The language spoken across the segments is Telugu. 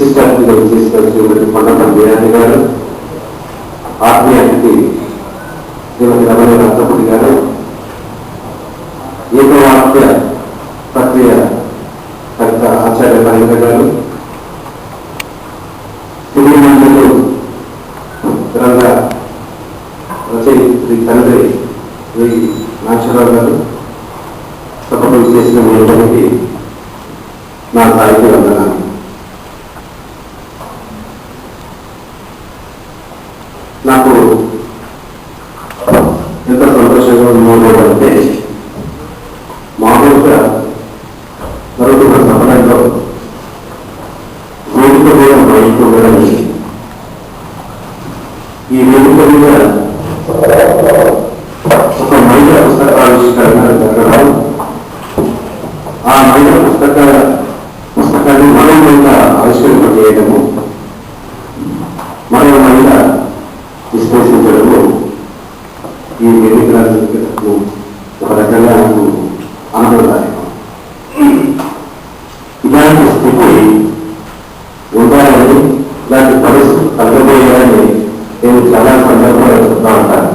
విశిష్ట అతిథిగా తీసుకొచ్చినటువంటి కొండపల్లి బిర్యానీ గారు ఆత్మీయానికి శ్రీమతి రమణ రాష్ట్రపతి గారు ఏకవాక్య ప్రక్రియ కవిత ఆచార్య మహేంద్ర గారు సిరిమండలు రంగ రచయిత్రి తండ్రి శ్రీ నాగేశ్వరరావు గారు సభలు చేసిన మీ అందరికీ నా సాహిత్య వందనాలు నాకు ఎంత సంతోషంగా అంటే మామూలుగా జరుగుతున్న సమయంలో వేదిక మీద మైకు ఈ వేదిక మీద చాలా సందర్భాలు చెప్తా ఉంటాను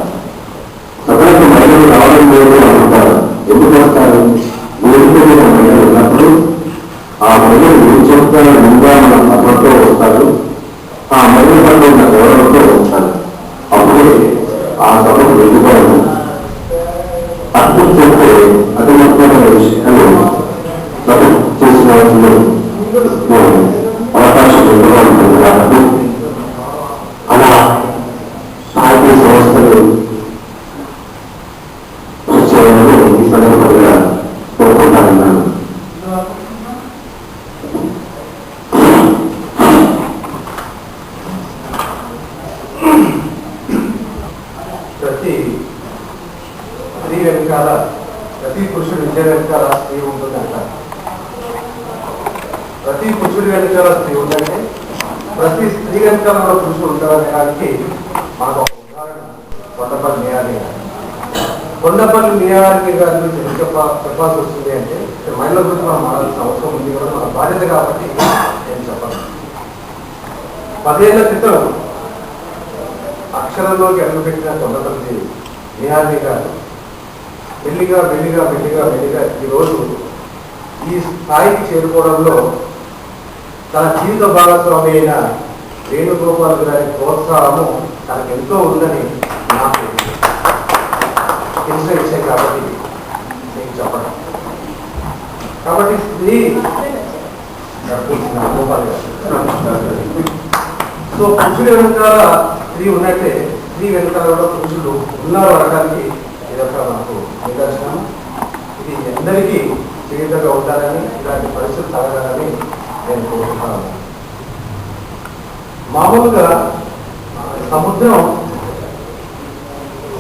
సభలకు మహిళలు రావడం లేదు ప్రతి స్త్రీ వెనకాల కూడా పురుషుడు ఉంటారనడానికి మనకు ఒక ఉదాహరణ కొండపల్లి మేయాలి కొండపల్లి మేయాలి గారి గురించి చెప్పాల్సి వస్తుంది అంటే మహిళల గురించి మనం మాట్లాడాల్సిన అవసరం ఉంది కూడా మన బాధ్యత కాబట్టి నేను చెప్పాలి? పదేళ్ళ క్రితం అక్షరంలోకి అడుగుపెట్టిన కొండపల్లి మేయాలి గారు మెల్లిగా మెల్లిగా మెల్లిగా మెల్లిగా ఈరోజు ఈ స్థాయికి చేరుకోవడంలో తన జీవిత భాగస్వామి అయిన వేణుగోపాల్ గారి ప్రోత్సాహము తనకు ఎంతో ఉందని నాకు తెలిసిన విషయం కాబట్టి నేను చెప్పడం కాబట్టి స్త్రీ గోపాల్ గారు సో పురుషుడు వెనకాల స్త్రీ ఉన్నట్టే స్త్రీ వెనకాల కూడా పురుషులు ఉన్నారు అనడానికి ఇదొక మనకు నిదర్శనం. ఇది అందరికీ జీవితంగా ఉండాలని ఇలాంటి పరిస్థితులు తగలని నేను కోరుతున్నాను మామూలుగా సముద్రం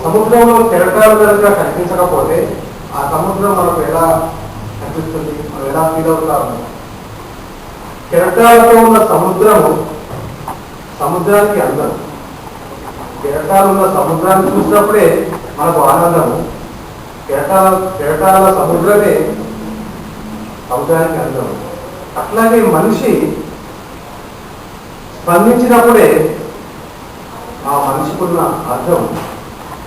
సముద్రంలో కెరటాలు కనుక కనిపించకపోతే ఆ సముద్రం మనకు ఎలా కనిపిస్తుంది? మనం ఎలా ఫీల్ అవుతాము? కెరటాలతో ఉన్న సముద్రము సముద్రానికి అందం. కెరటాలు ఉన్న సముద్రాన్ని చూసినప్పుడే మనకు ఆనందము. కెరటాల కెరటాల సముద్రమే సముద్రానికి అందం. అట్లాగే మనిషి స్పందించినప్పుడే ఆ మనిషికున్న అర్థం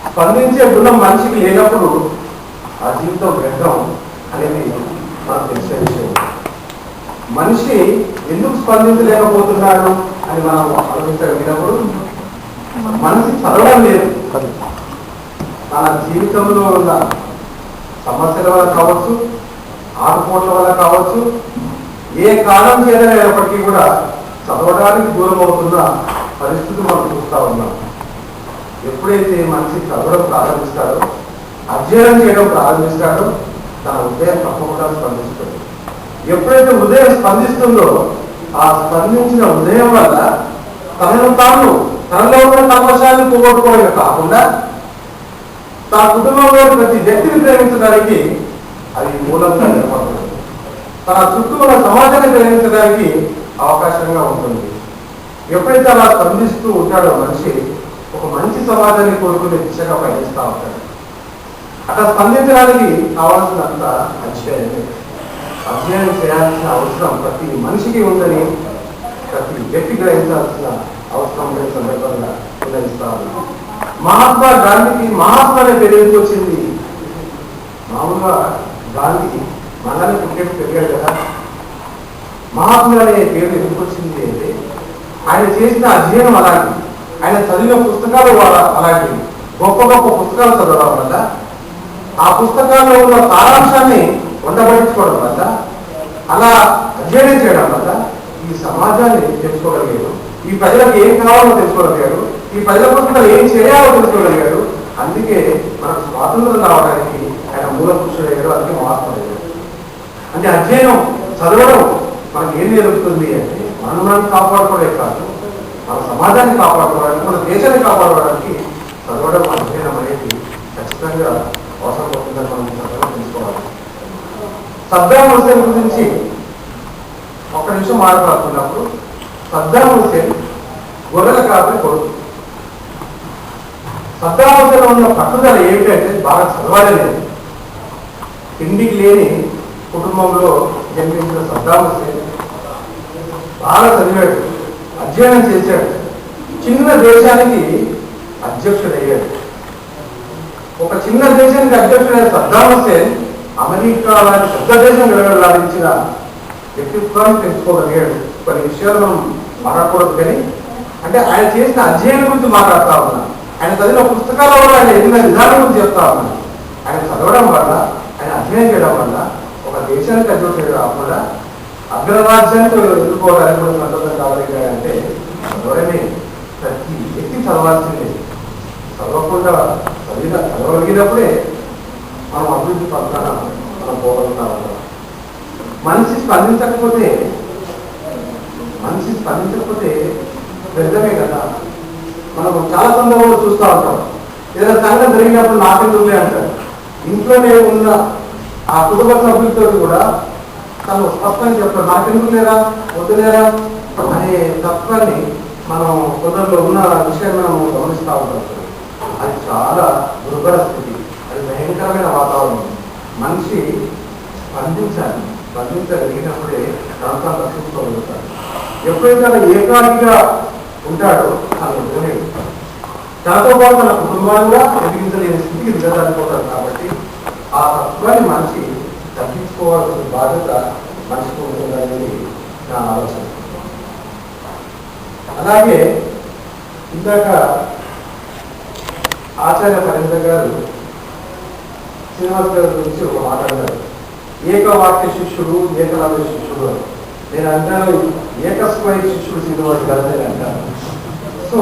స్పందించే గుణం మనిషికి లేనప్పుడు ఆ జీవితం వ్యర్థం అనేది మనకు తెలిసే విషయం. మనిషి ఎందుకు స్పందించలేకపోతున్నాడు అని మనం ఆలోచించగలిగినప్పుడు మనిషి చదవడం లేదు. తన జీవితంలో ఉన్న సమస్యల వల్ల కావచ్చు ఆటుపోట్ల వల్ల కావచ్చు ఏ కాలం చేతనైనప్పటికీ కూడా చదవడానికి దూరం అవుతున్న పరిస్థితి మనం చూస్తూ ఉన్నాం. ఎప్పుడైతే మనిషి చదవడం ప్రారంభిస్తాడో అధ్యయనం చేయడం ప్రారంభిస్తాడో తన ఉదయం తప్పకుండా స్పందిస్తుంది ఎప్పుడైతే ఉదయం స్పందిస్తుందో ఆ స్పందించిన ఉదయం వల్ల తనను తాను తనలో ఉన్న తమాషాన్ని పోగొట్టుకోవడమే కాకుండా తన కుటుంబంలో ప్రతి వ్యక్తిని ప్రేమించడానికి అది మూలంగా నిలబడుతుంది తన చుట్టూ ఉన్న సమాజాన్ని గ్రహించడానికి అవకాశంగా ఉంటుంది. ఎప్పుడైతే అలా స్పందిస్తూ ఉంటాడో మనిషి ఒక మంచి సమాజాన్ని కోరుకునే దిశగా పయనిస్తూ ఉంటాడు. అట్లా స్పందించడానికి కావాల్సినంత అధ్యయనం. అధ్యయనం చేయాల్సిన అవసరం ప్రతి మనిషికి ఉందని ప్రతి వ్యక్తి గ్రహించాల్సిన అవసరం లేని సందర్భంగా నిర్ణయిస్తా ఉన్నాం మహాత్మా గాంధీకి మహాత్మా అనే పేరు వచ్చింది? మామూలుగా గాంధీ మనల్ని క్రికెట్ పెరిగాడు కదా. మహాత్ములు అనే పేరు ఎందుకు వచ్చింది అంటే ఆయన చేసిన అధ్యయనం అలాంటిది. ఆయన చదివిన పుస్తకాలు వాళ్ళ- అలాంటివి. గొప్ప గొప్ప పుస్తకాలు చదవడం వల్ల ఆ పుస్తకాల్లో ఉన్న సారాంశాన్ని ఉండబడించుకోవడం వల్ల అలా అధ్యయనం చేయడం వల్ల ఈ సమాజాన్ని తెలుసుకోగలిగాడు. ఈ ప్రజలకు ఏం కావాలో తెలుసుకోగలిగాడు. ఈ ప్రజల కోసం ఏం చేయాలో తెలుసుకోగలిగాడు. అందుకే మనకు స్వాతంత్రం రావడానికి ఆయన మూల పురుషుడే. అంటే అధ్యయనం చదవడం మనకి ఏం జరుగుతుంది అంటే మనల్ని కాపాడుకోవడే కాదు మన సమాజాన్ని కాపాడుకోవడానికి మన దేశాన్ని కాపాడుకోవడానికి చదవడం అధ్యయనం అనేది ఖచ్చితంగా అవసరం అవుతుందని మనం చక్కగా తెలుసుకోవాలి. సద్దాం హుసేన్ గురించి ఒక్క నిమిషం మాట్లాడుతున్నప్పుడు సద్దాం హుసేన్ గొర్రెల కాపరి కొడుకు. సద్దాం హుసేన్ ఉన్న పట్టుదల ఏమిటంటే బాగా చదవాలి తిండికి లేని కుటుంబంలో జన్మించిన సద్దాం హుసేన్ బాగా చదివాడు అధ్యయనం చేశాడు. చిన్న దేశానికి అధ్యక్షుడయ్యాడు. ఒక చిన్న దేశానికి అధ్యక్షుడైన సద్దాం హుసేన్ అమెరికా లాంటి పెద్ద దేశం గడగడలాడించిన వ్యక్తిత్వాన్ని తెలుసుకోగలిగాడు కొన్ని విషయాలు మనం మాట్లాడకూడదు కానీ అంటే ఆయన చేసిన అధ్యయనం గురించి మాట్లాడుతా ఉన్నాను ఆయన చదివిన పుస్తకాల వల్ల ఆయన ఎదిగిన విధానం గురించి చెప్తా ఉన్నాను ఆయన చదవడం వల్ల ఆయన అధ్యయనం చేయడం వల్ల దేశానికి అధ్యక్షుడు కాకుండా అగ్రరాజ్యానికి ఎదుర్కోవడానికి కూడా సంతోషం కాగలిగాడంటే ఎవరైనా? ప్రతి వ్యక్తి చదవాల్సిందే. చదవకుండా చదివిన చదవగలిగినప్పుడే మనం అభివృద్ధి పథకాన మనం పోగలుగుతా ఉంటాం మనిషి స్పందించకపోతే మనిషి స్పందించకపోతే వ్యర్థమే కదా. మనం చాలా సందర్భంలో చూస్తూ ఉంటాం. ఏదైనా సంఘం జరిగినప్పుడు నాకెందుకులే అంటారు. ఇంట్లోనే ఉన్న ఆ కుటుంబ సభ్యులతో కూడా తను స్పష్టంగా చెప్తాడు నాకెందుకు లేరా వద్దులేరా? అనే తత్వాన్ని మనం కొందరిలో ఉన్న విషయాన్ని మనం గమనిస్తూ ఉంటాం. అది చాలా దుర్భర స్థితి. అది భయంకరమైన వాతావరణం. మనిషి స్పందించాలి. స్పందించగలిగినప్పుడే తనతో రక్షించుకోగలుగుతాడు ఎప్పుడైతే తన ఏకాకిగా ఉంటాడో తను తనతో పాటు తన కుటుంబాన్ని కూడా ఎదిగించలేని స్థితికి దిగజారిపోతాడు కాబట్టి ఆ తత్వాన్ని మనిషి తగ్గించుకోవాల్సిన బాధ్యత మనిషికి ఉంటుందనేది నా ఆలోచన. అలాగే ఇందాక ఆచార్య పరింద్ర గారు శ్రీనివాస్ గారి గురించి ఒక మాట్లాడారు ఏకవాక్య శిష్యుడు ఏకలవ్య శిష్యుడు అని. నేను అంటాను ఏకస్వయ శిష్యుడు శ్రీనివాస్ గారు అని నేను అంటాను సో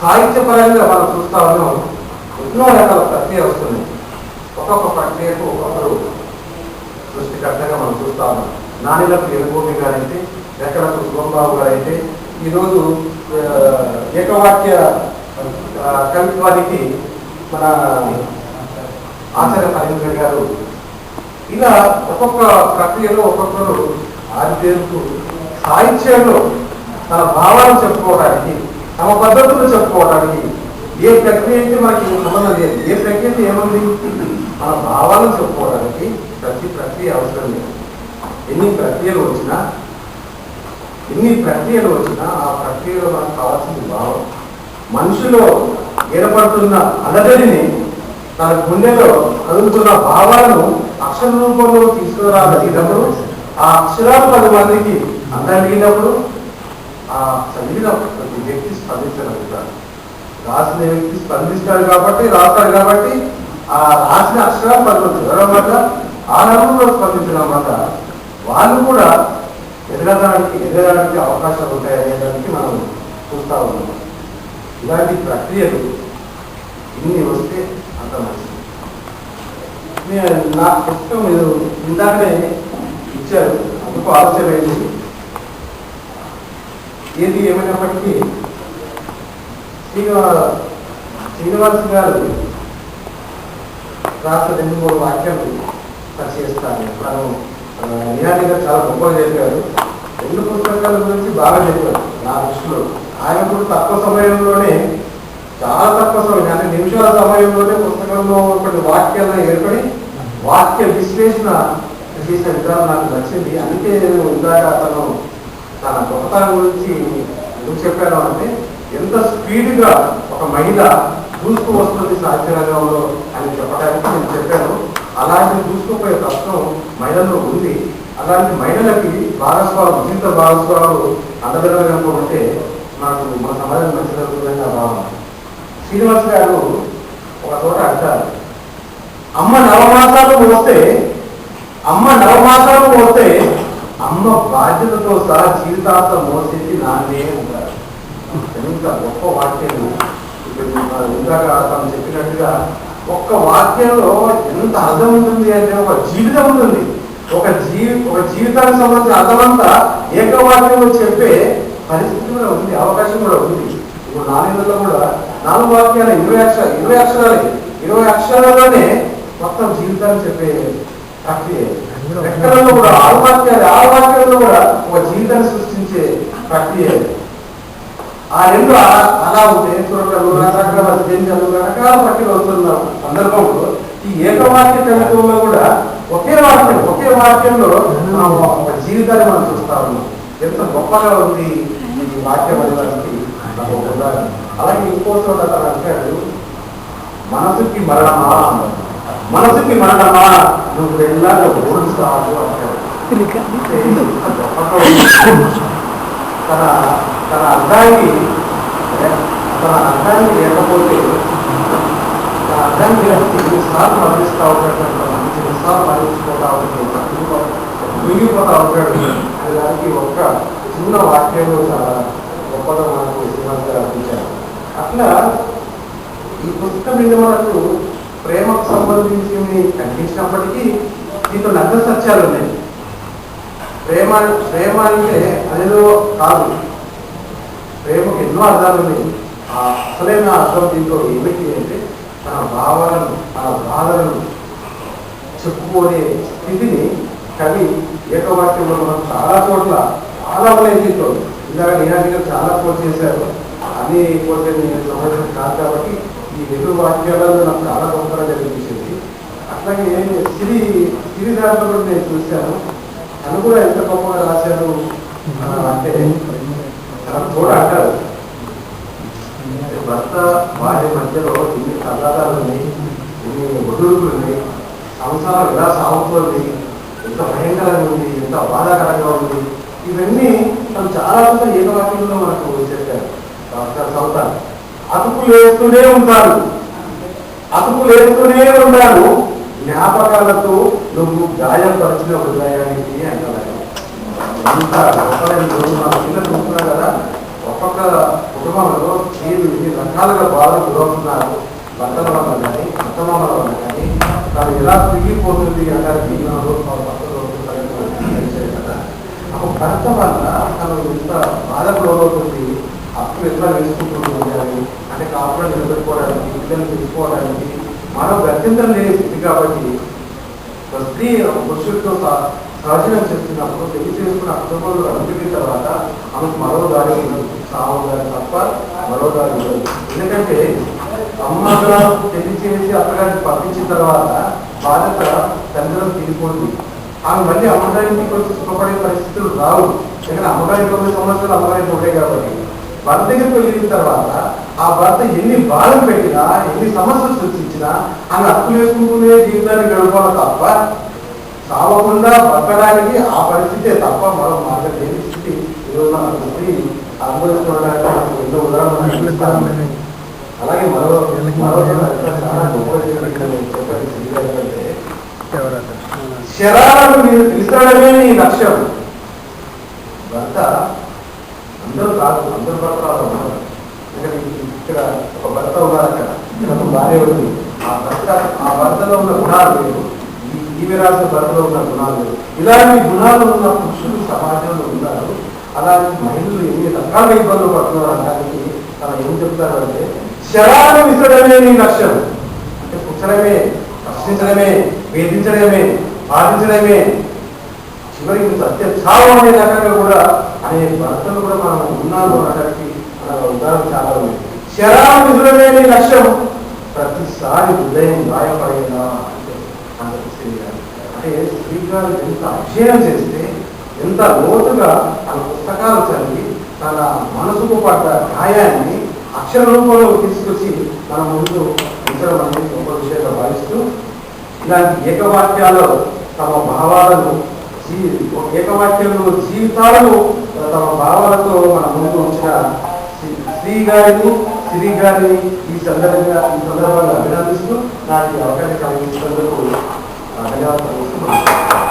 సాహిత్యపరంగా మనం చూస్తా ఉన్నాం ఎన్నో రకాల ప్రక్రియ వస్తుంది ఒక్కొక్క ప్రక్రియకు ఒక్కొక్కరు సృష్టికర్తగా మనం చూస్తాము ఉన్నాం. నానిలకు ఎనుగోపి గారైతే ఎక్కడకు శివంబాబు గారైతే ఈరోజు ఏకవాక్య కవిత్వానికి మన ఆచార్య పరీంద్ర గారు ఇలా ఒక్కొక్క ప్రక్రియలో ఒక్కొక్కరు ఆదిదేవుకు సాహిత్యంలో తన భావాలను చెప్పుకోవడానికి తమ పద్ధతులు చెప్పుకోవడానికి ఏ ప్రక్రియ అయితే మనకి సంబంధం లేదు. ఏ ప్రక్రియ అంటే ఏముంది? మన భావాలను చెప్పుకోవడానికి ప్రతి ప్రక్రియ అవసరం లేదు. ఎన్ని ప్రక్రియలు వచ్చినా ఎన్ని ప్రక్రియలు వచ్చినా ఆ ప్రక్రియలో మనకు కావాల్సింది భావం. మనిషిలో ఏర్పడుతున్న అలజడిని తన గుండెలో కదులుతున్న భావాలను అక్షర రూపంలో తీసుకురాగలిగినప్పుడు ఆ అక్షరాలు పది మందికి అందగలిగినప్పుడు ఆ చదివిన ప్రతి వ్యక్తి స్పందించగలుగుతాడు రాసిన వ్యక్తి స్పందిస్తాడు కాబట్టి రాస్తాడు కాబట్టి ఆ రాసిన అక్షరాలు పది చదవడం ఆ నలుగురిలో స్పందించడం వాళ్ళు కూడా ఎదగడానికి ఎదగడానికి అవకాశాలు ఉంటాయనే అనేదానికి మనం చూస్తా ఉన్నాం. ఇలాంటి ప్రక్రియలు ఇన్ని వస్తే అంత మంచిది. నేను నా పుస్తకం మీరు ఇందాకనే ఇచ్చారు. అందుకు ఆలోచన ఏది ఏమైనప్పటికీ శ్రీనివాస శ్రీనివాస్ గారు రాష్ట్ర రెండు మూడు వాక్యాలు పరిచయిస్తాను మనం నిహారి గారు చాలా గొప్పగా చెప్పారు. రెండు పుస్తకాల గురించి బాగా చెప్పారు నా దృష్టిలో. ఆయన కూడా తక్కువ సమయంలోనే చాలా తక్కువ సమయం అంటే నిమిషాల సమయంలోనే పుస్తకంలో కొన్ని వాక్యాలను ఏర్పడి వాక్య విశ్లేషణ చేసిన విధానం నాకు నచ్చింది. అందుకే నేను ఇందాక అతను తన గొప్పతనం గురించి ఎందుకు చెప్పాను అంటే ఎంత స్పీడ్గా ఒక మహిళ దూసుకు వస్తుంది సాహిత్యరంగంలో అని చెప్పడానికి నేను చెప్పాను. అలాంటి దూసుకుపోయే తత్వం మహిళల్లో ఉంది. అలాంటి మహిళలకి భాగస్వామి జీవిత భాగస్వాములు అందజరగడం ఉంటే నాకు మన సమాజం మంచి జరుగుతుందని నా భావన శ్రీనివాస్ గారు ఒక చోట అంటారు అమ్మ నవమాసాలు వస్తే అమ్మ నవమాసాలు వస్తే అమ్మ బాధ్యతతో సహా జీవితాంతం మోసేది నాన్నే ఉంటారు ఎంత గొప్ప వాక్యం ఇప్పుడు ఇందాక తను చెప్పినట్టుగా ఒక్క వాక్యంలో ఎంత అర్థం ఉంటుంది అంటే ఒక జీవితం ఉంటుంది. ఒక జీవి ఒక జీవితానికి సంబంధించిన అర్థమంతా ఏకవాక్యంలో చెప్పే పరిస్థితి కూడా ఉంది అవకాశం కూడా ఉంది. ఇప్పుడు నాలుగులో కూడా నాలుగు వాక్యాలు ఇరవై అక్షర ఇరవై అక్షరాలే ఇరవై అక్షరాల్లోనే మొత్తం జీవితాన్ని చెప్పే ప్రక్రియ. ఎక్కడలో కూడా ఆరు వాక్యాలు ఆరు వాక్యాలలో కూడా ఒక జీవితాన్ని సృష్టించే ప్రక్రియ. ఆ రెండు అలా- అలా ఉంటే చూడగలరు రకరకాల రకరకాల పట్టిక వస్తున్న సందర్భంలో ఈ ఏకవాక్య కవిత్వంలో కూడా ఒకే వాక్యం ఒకే వాక్యంలో ఒక జీవితాన్ని మనం చూస్తా ఉన్నాం. ఎంత గొప్పగా ఉంది ఈ వాక్యం నాకు ఉదాహరణ. అలాగే ఇంకో చోట అతను అంటాడు మనసుకి మరణమా అన్నాడు. మనసుకి మరణమా నువ్వు వెళ్ళాక ఓడిస్తావు అంటాడు. గొప్పగా ఉంది. తన అర్థాన్ని తన అర్థాన్ని లేకపోతే తన అర్థాన్ని లేకపోతే ఎన్నిసార్లు మరణిస్తూ ఉంటాడు మంచి ఎన్నిసార్లు మరణించిపోతా ఉంటాడు మునిగిపోతా ఉంటాడు దానికి ఒక్క చిన్న వాక్యంలో చాలా గొప్పగా మనకు శ్రీనివాస్ గారు అట్లా ఈ పుస్తకం మీద మనకు ప్రేమకు సంబంధించి కనిపించినప్పటికీ దీంట్లో నగ్న సత్యాలు ఉన్నాయి. ప్రేమ ప్రేమ అంటే అదేదో కాదు. ఎన్నో అర్థాలు ఉన్నాయి ఆ అసలైన అర్థం దీంట్లో ఏమిటి అంటే తన భావాలను తన బాధలను చెప్పుకునే స్థితిని కవి ఏకవాక్యంలో మనం చాలా చోట్ల చాలా ప్రయత్నిస్తాం దీంట్లో ఇందాక నిహారి చాలా కోట్ చేశారు. అదే కోట్ నేను సంబంధం కాదు కాబట్టి ఈ రెండు వాక్యాలలో నాకు చాలా గొప్పగా కనిపించింది అట్లాగే సిరి సిరి దాంట్లో కూడా నేను చూశాను. తను కూడా ఎంత గొప్పగా రాశారు అంటే తన కూడా అంటారు. భర్త భార్య మధ్యలో ఇన్ని తగాదాలు ఉన్నాయి ఇన్ని ఒడుగులు సంసారం ఎలా సాగుతోంది ఎంత భయంకరంగా ఉంది ఎంత బాధాకరంగా ఉంది ఇవన్నీ తను చాలా కొంత ఏకవాక్యంలో మనకు చెప్పారు. డాక్టర్ చదువుతారు అతుకు వేస్తూనే ఉంటారు. అతుకులు వేస్తూనే ఉంటారు. జ్ఞాపకాలతో నువ్వు గాయపరిచిన హృదయానికి అంటారు. అంత గొప్పదైన రోజు మన పిల్లలు చూస్తున్నారు కదా ఒక్కొక్క కుటుంబంలో మీరు ఇన్ని రకాలుగా బాధలు గురవుతున్నారు భర్తల వల్ల కానీ అత్తమామల వల్ల కానీ తను ఎలా తిరిగిపోతుంది అంటారు జీవనంలో భర్తలు తెలిసేది కదా ఒక భర్త వల్ల తను ఎంత బాధకు లోనవుతుంది అప్పులు ఎట్లా వేసుకుంటుంది అని అంటే కాపురం నిలబెట్టుకోవడానికి పిల్లలు తీసుకోవడానికి మనం గత్యంతరం లేని స్థితి కాబట్టి ఒక స్త్రీ ఒక పురుషుడితో సహ- సహజీవనం చేస్తున్నప్పుడు పెళ్ళి చేసుకున్న కుటుంబంలో తర్వాత ఆమెకు మరో దారి ఉండదు గారు తప్ప మరో దారి ఉండదు ఎందుకంటే అమ్మగా పెళ్ళి చేసి అత్తగారికి పంపించిన తర్వాత బాధ్యత తండ్రులకు తీరిపోతుంది. ఆమె మళ్ళీ అమ్మగారికి కొంచెం సుఖపడే పరిస్థితులు రావు. ఎందుకంటే అమ్మగారికి తొమ్మిది సంవత్సరాలు అమ్మగారికి ఉంటాయి కాబట్టి. భర్త దగ్గరికి వెళ్ళిన తర్వాత ఆ భర్త ఎన్ని బాధలు పెట్టినా ఎన్ని సమస్యలు సృష్టించినా ఆమె అప్పులు వేసుకుంటూనే జీవితాన్ని గడపాలి తప్ప కావకుండా బతకడానికి ఆ పరిస్థితే తప్ప మనం మార్గం లేని స్థితి ఈరోజు మన స్త్రీ మనకు ఎన్నో అలాగే మరో మరో చాలా గొప్ప శరాలను నీ లక్ష్యం. భర్త అందరూ కాదు అందరూ భర్తలు ఉన్నారు. ఇక్కడ ఒక భర్త ఉన్నారు అక్కడ ఇక్కడ భార్య ఉంది. ఆ భర్త ఆ భర్తలో ఉన్న గుణాలు లేవు జీవరాశ ఈమె భర్తలో ఉన్న గుణాలు. ఇలాంటి గుణాలు ఉన్న పురుషులు సమాజంలో ఉన్నారు. అలాంటి మహిళలు ఎన్ని రకాల ఇబ్బందులు పడుతున్నారు అనడానికి తను ఏం చెప్తారు అంటే శరాలను విసరడమే నీ లక్ష్యం. అంటే పుచ్చడమే ప్రశ్నించడమే వేధించడమే బాధించడమే. చివరికి సత్య చావు అనే రకంగా కూడా అనే భర్తలు కూడా మనం ఉన్నాము అనడానికి మన ఉదాహరణ చాలా ఉంది శరాలు నీ లక్ష్యం. ప్రతిసారి హృదయం గాయపడేలా అంటే శ్రీకారు ఎంత అధ్యయనం చేస్తే ఎంత లోతుగా తన పుస్తకాలు చదివి తన మనసుకు పడ్డ గాయాన్ని అక్షర రూపంలో తీసుకొచ్చి మన ముందు ఉంచడం అనేది గొప్ప విషయంగా భావిస్తూ ఇలాంటి ఏకవాక్యాల్లో తమ భావాలను జీ ఏకవాక్యంలో జీవితాలను తమ భావాలతో మన ముందు ఉంచిన శ్రీ- గారిని శ్రీ గారిని ఈ సందర్భంగా ఈ సందర్భాన్ని అభినందిస్తూ నాకు అవకాశం కలిగించినందుకు धन्यवाद।